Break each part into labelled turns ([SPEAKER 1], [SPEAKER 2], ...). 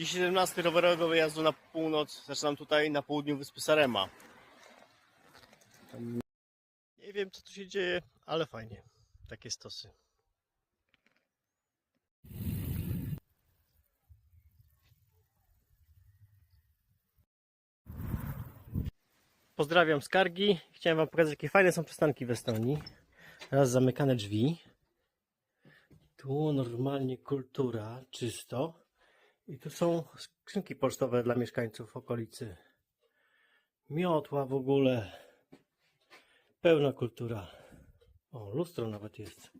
[SPEAKER 1] Dziś 17 rowerowego wyjazdu na północ. Zaczynam tutaj na południu wyspy Sarema. Nie wiem co tu się dzieje, ale fajnie. Takie stosy. Pozdrawiam skargi. Chciałem Wam pokazać, jakie fajne są przystanki w Estonii. Teraz zamykane drzwi. Tu normalnie kultura, czysto. I tu są skrzynki pocztowe dla mieszkańców okolicy. Miotła w ogóle. Pełna kultura. O, lustro nawet jest.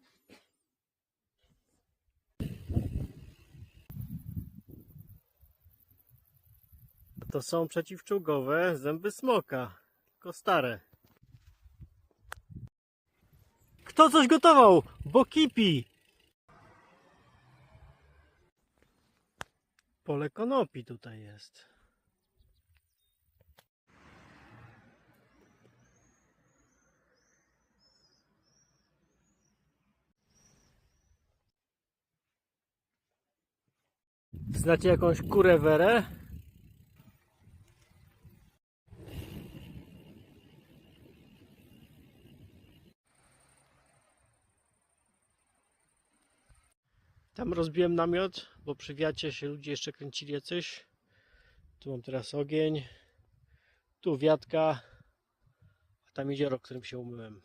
[SPEAKER 1] To są przeciwczołgowe zęby smoka. Tylko stare. Kto coś gotował? Bo kipi! Pole konopi tutaj jest. Znacie jakąś kurę Tam rozbiłem namiot, bo przy wiacie się ludzie jeszcze kręcili jacyś. Tu mam teraz ogień. Tu wiatka. A tam jezioro, którym się umyłem.